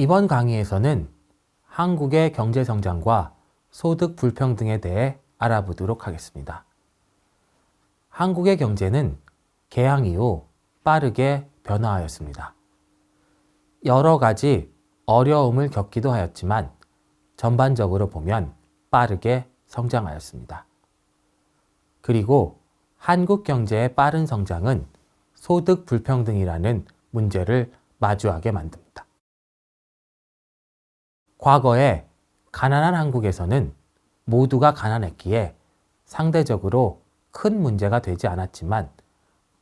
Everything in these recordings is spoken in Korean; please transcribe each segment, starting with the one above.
이번 강의에서는 한국의 경제 성장과 소득 불평등에 대해 알아보도록 하겠습니다. 한국의 경제는 개항 이후 빠르게 변화하였습니다. 여러 가지 어려움을 겪기도 하였지만 전반적으로 보면 빠르게 성장하였습니다. 그리고 한국 경제의 빠른 성장은 소득 불평등이라는 문제를 마주하게 만듭니다. 과거에 가난한 한국에서는 모두가 가난했기에 상대적으로 큰 문제가 되지 않았지만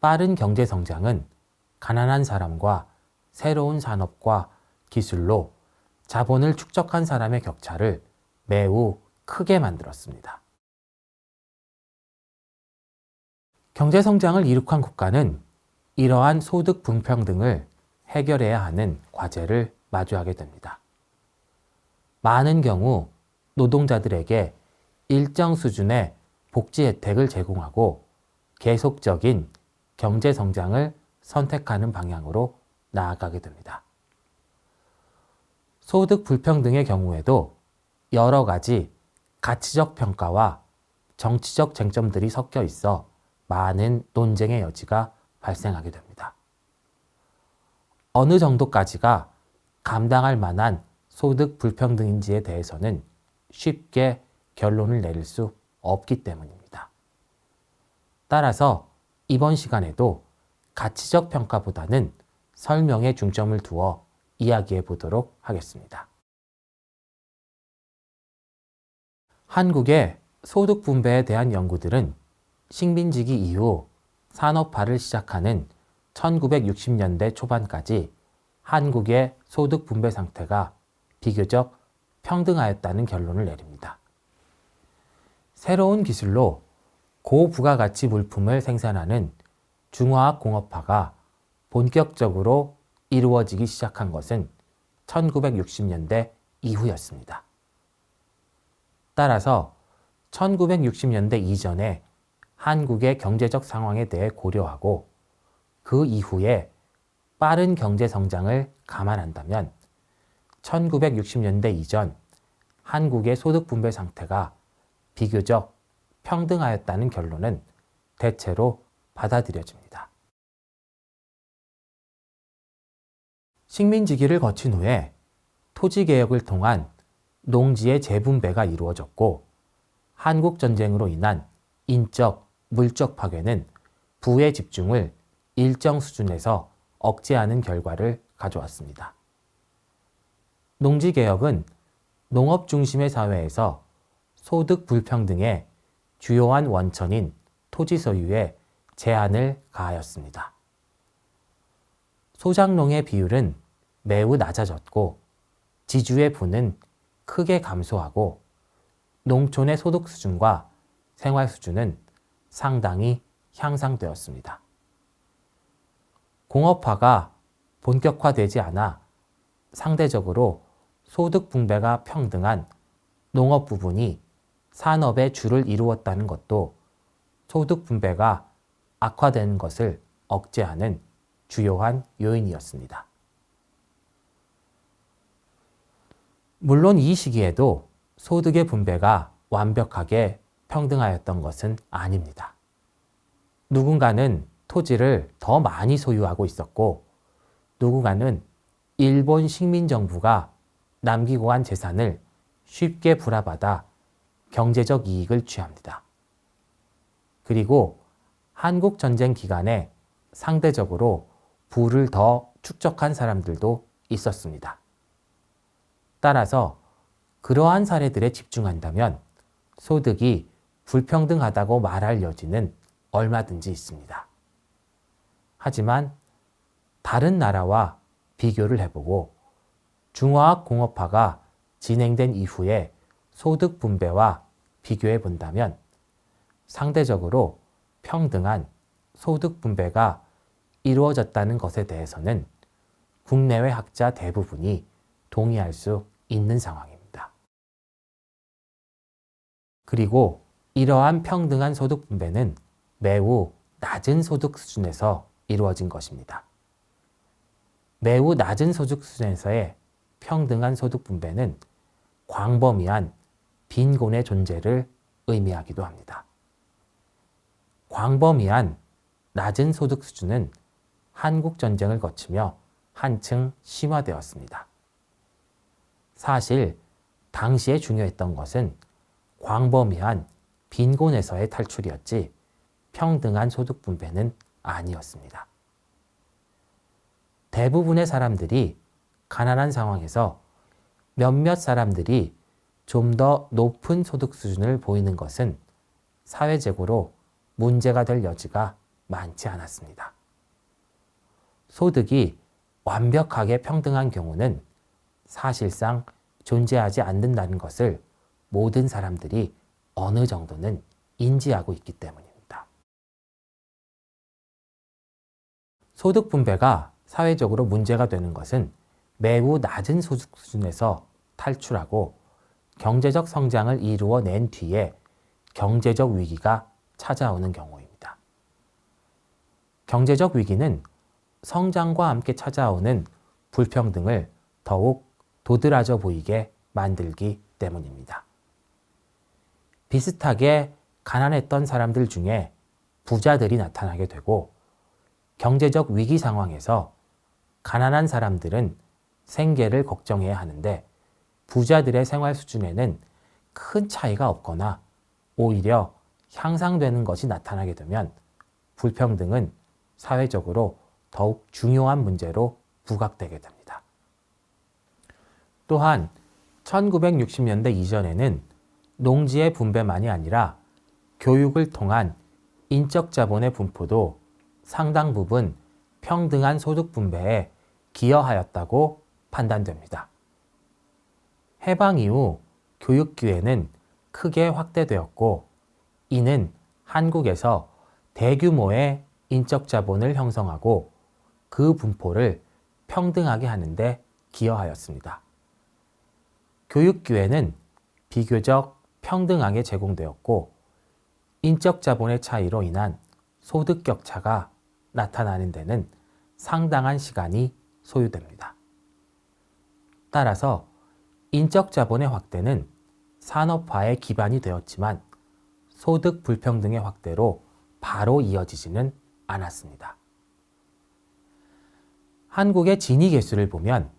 빠른 경제 성장은 가난한 사람과 새로운 산업과 기술로 자본을 축적한 사람의 격차를 매우 크게 만들었습니다. 경제 성장을 이룩한 국가는 이러한 소득 불평등을 해결해야 하는 과제를 마주하게 됩니다. 많은 경우 노동자들에게 일정 수준의 복지 혜택을 제공하고 계속적인 경제 성장을 선택하는 방향으로 나아가게 됩니다. 소득 불평등의 경우에도 여러 가지 가치적 평가와 정치적 쟁점들이 섞여 있어 많은 논쟁의 여지가 발생하게 됩니다. 어느 정도까지가 감당할 만한 소득 불평등인지에 대해서는 쉽게 결론을 내릴 수 없기 때문입니다. 따라서 이번 시간에도 가치적 평가보다는 설명에 중점을 두어 이야기해 보도록 하겠습니다. 한국의 소득 분배에 대한 연구들은 식민지기 이후 산업화를 시작하는 1960년대 초반까지 한국의 소득 분배 상태가 비교적 평등하였다는 결론을 내립니다. 새로운 기술로 고부가가치 물품을 생산하는 중화학 공업화가 본격적으로 이루어지기 시작한 것은 1960년대 이후였습니다. 따라서 1960년대 이전에 한국의 경제적 상황에 대해 고려하고 그 이후에 빠른 경제 성장을 감안한다면 1960년대 이전 한국의 소득 분배 상태가 비교적 평등하였다는 결론은 대체로 받아들여집니다. 식민지기를 거친 후에 토지개혁을 통한 농지의 재분배가 이루어졌고 한국전쟁으로 인한 인적, 물적 파괴는 부의 집중을 일정 수준에서 억제하는 결과를 가져왔습니다. 농지개혁은 농업 중심의 사회에서 소득 불평등의 주요한 원천인 토지 소유에 제한을 가하였습니다. 소작농의 비율은 매우 낮아졌고 지주의 부는 크게 감소하고 농촌의 소득 수준과 생활 수준은 상당히 향상되었습니다. 공업화가 본격화되지 않아 상대적으로 소득 분배가 평등한 농업 부분이 산업의 주를 이루었다는 것도 소득 분배가 악화되는 것을 억제하는 주요한 요인이었습니다. 물론 이 시기에도 소득의 분배가 완벽하게 평등하였던 것은 아닙니다. 누군가는 토지를 더 많이 소유하고 있었고, 누군가는 일본 식민정부가 남기고 간 재산을 쉽게 불화받아 경제적 이익을 취합니다. 그리고 한국 전쟁 기간에 상대적으로 부를 더 축적한 사람들도 있었습니다. 따라서 그러한 사례들에 집중한다면 소득이 불평등하다고 말할 여지는 얼마든지 있습니다. 하지만 다른 나라와 비교를 해보고 중화학 공업화가 진행된 이후에 소득 분배와 비교해 본다면 상대적으로 평등한 소득 분배가 이루어졌다는 것에 대해서는 국내외 학자 대부분이 동의할 수 있는 상황입니다. 그리고 이러한 평등한 소득 분배는 매우 낮은 소득 수준에서 이루어진 것입니다. 매우 낮은 소득 수준에서의 평등한 소득 분배는 광범위한 빈곤의 존재를 의미하기도 합니다. 광범위한 낮은 소득 수준은 한국 전쟁을 거치며 한층 심화되었습니다. 사실 당시에 중요했던 것은 광범위한 빈곤에서의 탈출이었지 평등한 소득 분배는 아니었습니다. 대부분의 사람들이 가난한 상황에서 몇몇 사람들이 좀 더 높은 소득 수준을 보이는 것은 사회적으로 문제가 될 여지가 많지 않았습니다. 소득이 완벽하게 평등한 경우는 사실상 존재하지 않는다는 것을 모든 사람들이 어느 정도는 인지하고 있기 때문입니다. 소득 분배가 사회적으로 문제가 되는 것은 매우 낮은 소득 수준에서 탈출하고 경제적 성장을 이루어낸 뒤에 경제적 위기가 찾아오는 경우입니다. 경제적 위기는 성장과 함께 찾아오는 불평등을 더욱 도드라져 보이게 만들기 때문입니다. 비슷하게 가난했던 사람들 중에 부자들이 나타나게 되고 경제적 위기 상황에서 가난한 사람들은 생계를 걱정해야 하는데 부자들의 생활 수준에는 큰 차이가 없거나 오히려 향상되는 것이 나타나게 되면 불평등은 사회적으로 더욱 중요한 문제로 부각되게 됩니다. 또한 1960년대 이전에는 농지의 분배만이 아니라 교육을 통한 인적 자본의 분포도 상당 부분 평등한 소득 분배에 기여하였다고 판단됩니다. 해방 이후 교육 기회는 크게 확대되었고 이는 한국에서 대규모의 인적 자본을 형성하고 그 분포를 평등하게 하는데 기여하였습니다. 교육 기회는 비교적 평등하게 제공되었고 인적 자본의 차이로 인한 소득 격차가 나타나는 데는 상당한 시간이 소요됩니다. 따라서 인적 자본의 확대는 산업화의 기반이 되었지만 소득 불평등의 확대로 바로 이어지지는 않았습니다. 한국의 진위 개수를 보면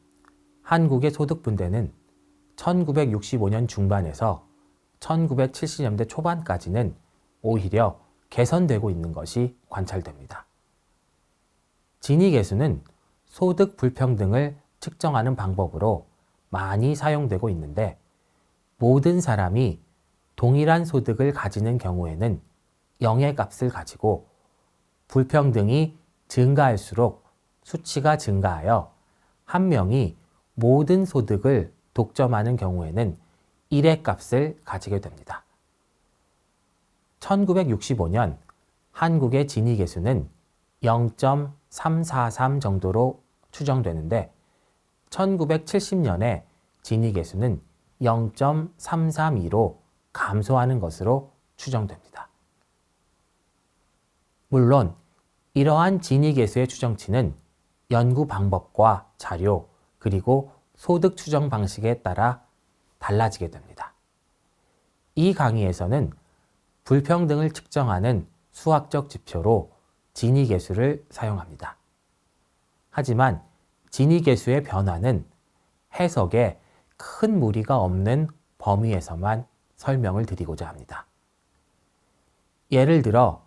한국의 소득 분배는 1965년 중반에서 1970년대 초반까지는 오히려 개선되고 있는 것이 관찰됩니다. 진위 개수는 소득 불평등을 측정하는 방법으로 많이 사용되고 있는데 모든 사람이 동일한 소득을 가지는 경우에는 영의 값을 가지고 불평등이 증가할수록 수치가 증가하여 한 명이 모든 소득을 독점하는 경우에는 1의 값을 가지게 됩니다. 1965년 한국의 진위 개수는 0.343 정도로 추정되는데 1970년에 진위 개수는 0.332로 감소하는 것으로 추정됩니다. 물론 이러한 진위 개수의 추정치는 연구 방법과 자료 그리고 소득 추정 방식에 따라 달라지게 됩니다. 이 강의에서는 불평등을 측정하는 수학적 지표로 진위 계수를 사용합니다. 하지만 진위 계수의 변화는 해석에 큰 무리가 없는 범위에서만 설명을 드리고자 합니다. 예를 들어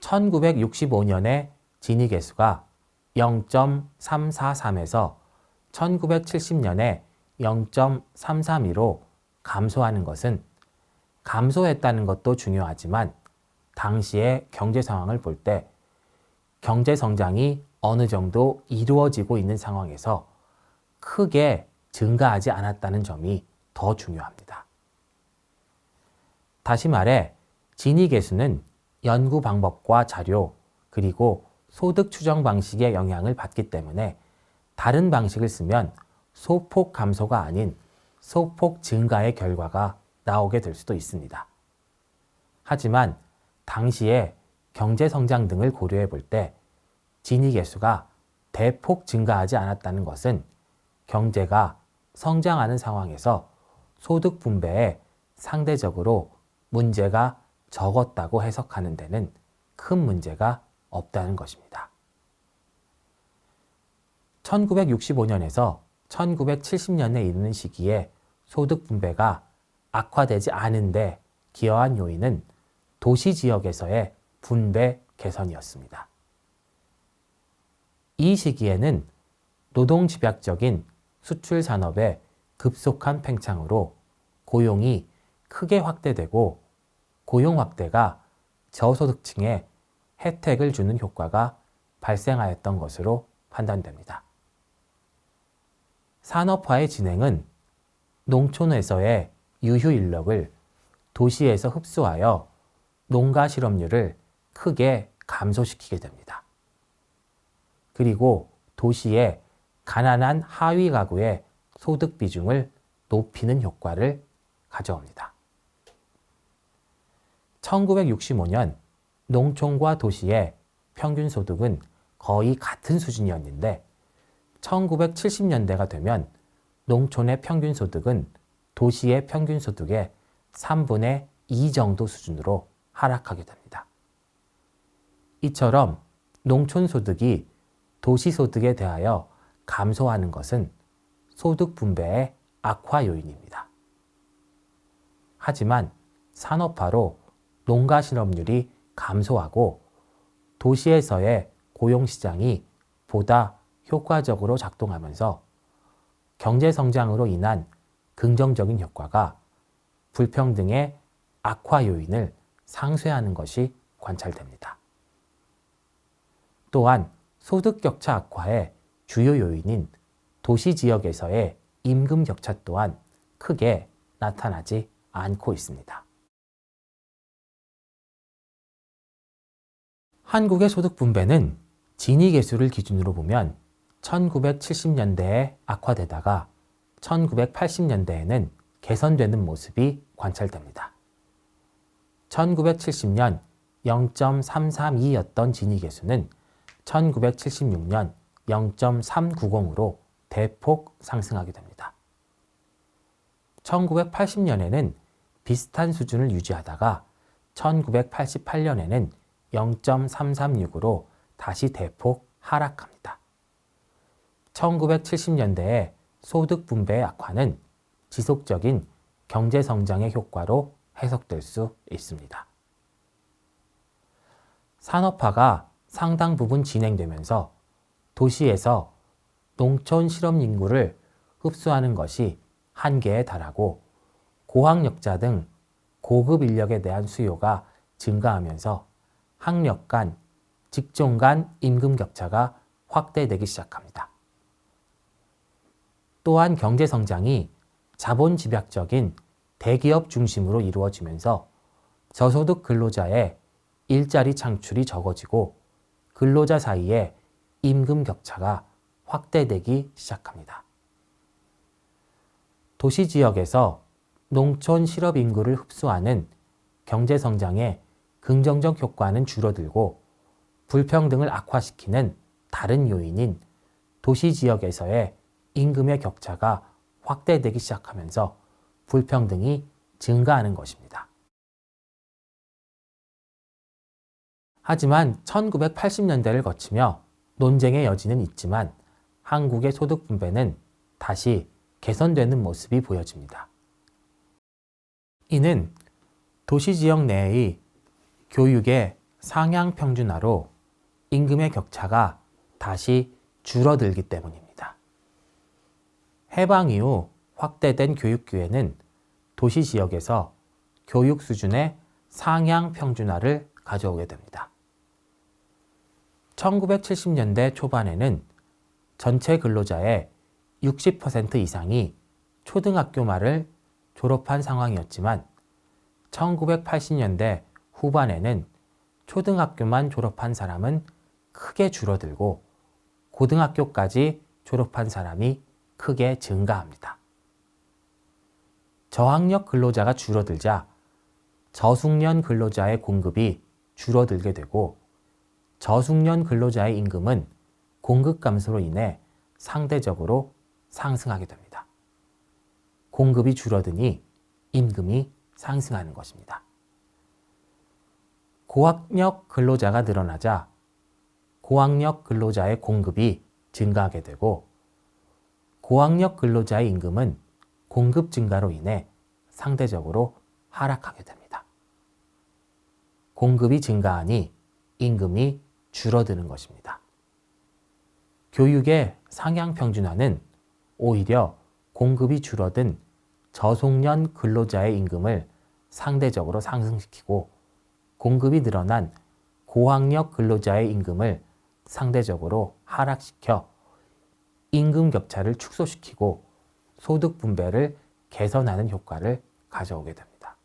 1965년에 진위 계수가 0.343에서 1970년에 0.332로 감소하는 것은 감소했다는 것도 중요하지만 당시의 경제 상황을 볼 때 경제 성장이 어느 정도 이루어지고 있는 상황에서 크게 증가하지 않았다는 점이 더 중요합니다. 다시 말해 진위 계수는 연구 방법과 자료 그리고 소득 추정 방식의 영향을 받기 때문에 다른 방식을 쓰면 소폭 감소가 아닌 소폭 증가의 결과가 나오게 될 수도 있습니다. 하지만 당시에 경제 성장 등을 고려해 볼 때 진위 개수가 대폭 증가하지 않았다는 것은 경제가 성장하는 상황에서 소득 분배에 상대적으로 문제가 적었다고 해석하는 데는 큰 문제가 없다는 것입니다. 1965년에서 1970년에 이르는 시기에 소득 분배가 악화되지 않은데 기여한 요인은 도시 지역에서의 분배 개선이었습니다. 이 시기에는 노동 집약적인 수출 산업의 급속한 팽창으로 고용이 크게 확대되고 고용 확대가 저소득층에 혜택을 주는 효과가 발생하였던 것으로 판단됩니다. 산업화의 진행은 농촌에서의 유휴 인력을 도시에서 흡수하여 농가 실업률을 크게 감소시키게 됩니다. 그리고 도시의 가난한 하위 가구의 소득 비중을 높이는 효과를 가져옵니다. 1965년 농촌과 도시의 평균 소득은 거의 같은 수준이었는데 1970년대가 되면 농촌의 평균 소득은 도시의 평균 소득의 3분의 2 정도 수준으로 하락하게 됩니다. 이처럼 농촌 소득이 도시 소득에 대하여 감소하는 것은 소득 분배의 악화 요인입니다. 하지만 산업화로 농가 실업률이 감소하고 도시에서의 고용시장이 보다 효과적으로 작동하면서 경제 성장으로 인한 긍정적인 효과가 불평등의 악화 요인을 상쇄하는 것이 관찰됩니다. 또한 소득 격차 악화의 주요 요인인 도시 지역에서의 임금 격차 또한 크게 나타나지 않고 있습니다. 한국의 소득 분배는 진위 계수를 기준으로 보면 1970년대에 악화되다가 1980년대에는 개선되는 모습이 관찰됩니다. 1970년 0.332였던 진위 계수는 1976년 0.390으로 대폭 상승하게 됩니다. 1980년에는 비슷한 수준을 유지하다가 1988년에는 0.336으로 다시 대폭 하락합니다. 1970년대의 소득 분배의 악화는 지속적인 경제 성장의 효과로 해석될 수 있습니다. 산업화가 상당 부분 진행되면서 도시에서 농촌 실업 인구를 흡수하는 것이 한계에 달하고 고학력자 등 고급 인력에 대한 수요가 증가하면서 학력 간, 직종 간 임금 격차가 확대되기 시작합니다. 또한 경제 성장이 자본 집약적인 대기업 중심으로 이루어지면서 저소득 근로자의 일자리 창출이 적어지고 근로자 사이에 임금 격차가 확대되기 시작합니다. 도시 지역에서 농촌 실업 인구를 흡수하는 경제 성장의 긍정적 효과는 줄어들고 불평등을 악화시키는 다른 요인인 도시 지역에서의 임금의 격차가 확대되기 시작하면서 불평등이 증가하는 것입니다. 하지만 1980년대를 거치며 논쟁의 여지는 있지만 한국의 소득 분배는 다시 개선되는 모습이 보여집니다. 이는 도시 지역 내의 교육의 상향 평준화로 임금의 격차가 다시 줄어들기 때문입니다. 해방 이후 확대된 교육 기회는 도시 지역에서 교육 수준의 상향 평준화를 가져오게 됩니다. 1970년대 초반에는 전체 근로자의 60% 이상이 초등학교 말을 졸업한 상황이었지만 1980년대 후반에는 초등학교만 졸업한 사람은 크게 줄어들고 고등학교까지 졸업한 사람이 크게 증가합니다. 저학력 근로자가 줄어들자 저숙련 근로자의 공급이 줄어들게 되고 저숙련 근로자의 임금은 공급 감소로 인해 상대적으로 상승하게 됩니다. 공급이 줄어드니 임금이 상승하는 것입니다. 고학력 근로자가 늘어나자 고학력 근로자의 공급이 증가하게 되고 고학력 근로자의 임금은 공급 증가로 인해 상대적으로 하락하게 됩니다. 공급이 증가하니 임금이 줄어드는 것입니다. 교육의 상향 평준화는 오히려 공급이 줄어든 저송년 근로자의 임금을 상대적으로 상승시키고 공급이 늘어난 고학력 근로자의 임금을 상대적으로 하락시켜 임금 격차를 축소시키고 소득 분배를 개선하는 효과를 가져오게 됩니다.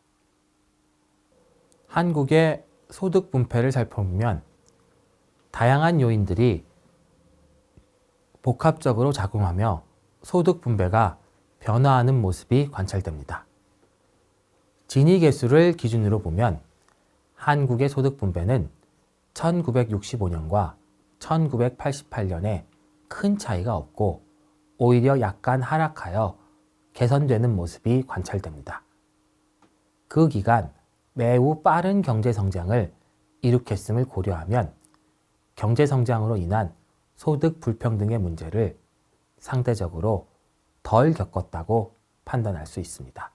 한국의 소득 분배를 살펴보면 다양한 요인들이 복합적으로 작용하며 소득 분배가 변화하는 모습이 관찰됩니다. 진위 개수를 기준으로 보면 한국의 소득 분배는 1965년과 1988년에 큰 차이가 없고 오히려 약간 하락하여 개선되는 모습이 관찰됩니다. 그 기간 매우 빠른 경제 성장을 이룩했음을 고려하면 경제 성장으로 인한 소득 불평등의 문제를 상대적으로 덜 겪었다고 판단할 수 있습니다.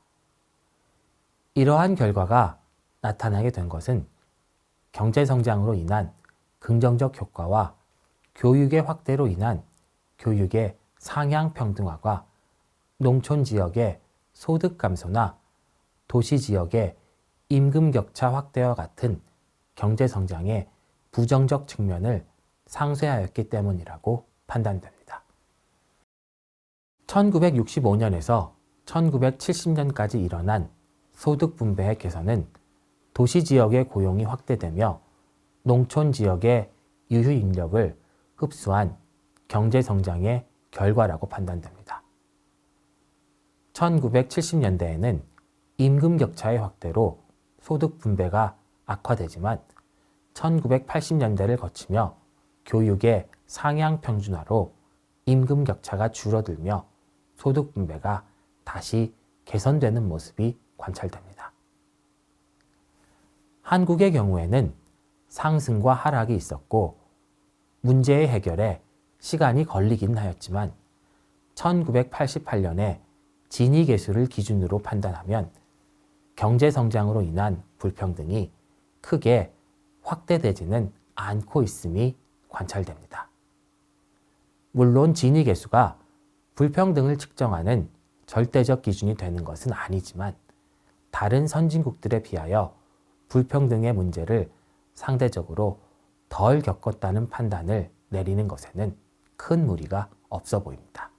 이러한 결과가 나타나게 된 것은 경제 성장으로 인한 긍정적 효과와 교육의 확대로 인한 교육의 상향 평등화가 농촌 지역의 소득 감소나 도시 지역의 임금 격차 확대와 같은 경제 성장의 부정적 측면을 상쇄하였기 때문이라고 판단됩니다. 1965년에서 1970년까지 일어난 소득 분배의 개선은 도시 지역의 고용이 확대되며 농촌 지역의 유휴 인력을 흡수한 경제 성장의 결과라고 판단됩니다. 1970년대에는 임금 격차의 확대로 소득 분배가 악화되지만 1980년대를 거치며 교육의 상향 평준화로 임금 격차가 줄어들며 소득 분배가 다시 개선되는 모습이 관찰됩니다. 한국의 경우에는 상승과 하락이 있었고 문제의 해결에 시간이 걸리긴 하였지만 1988년에 진위 계수를 기준으로 판단하면 경제 성장으로 인한 불평등이 크게 확대되지는 않고 있음이 관찰됩니다. 물론 진위 계수가 불평등을 측정하는 절대적 기준이 되는 것은 아니지만 다른 선진국들에 비하여 불평등의 문제를 상대적으로 덜 겪었다는 판단을 내리는 것에는 큰 무리가 없어 보입니다.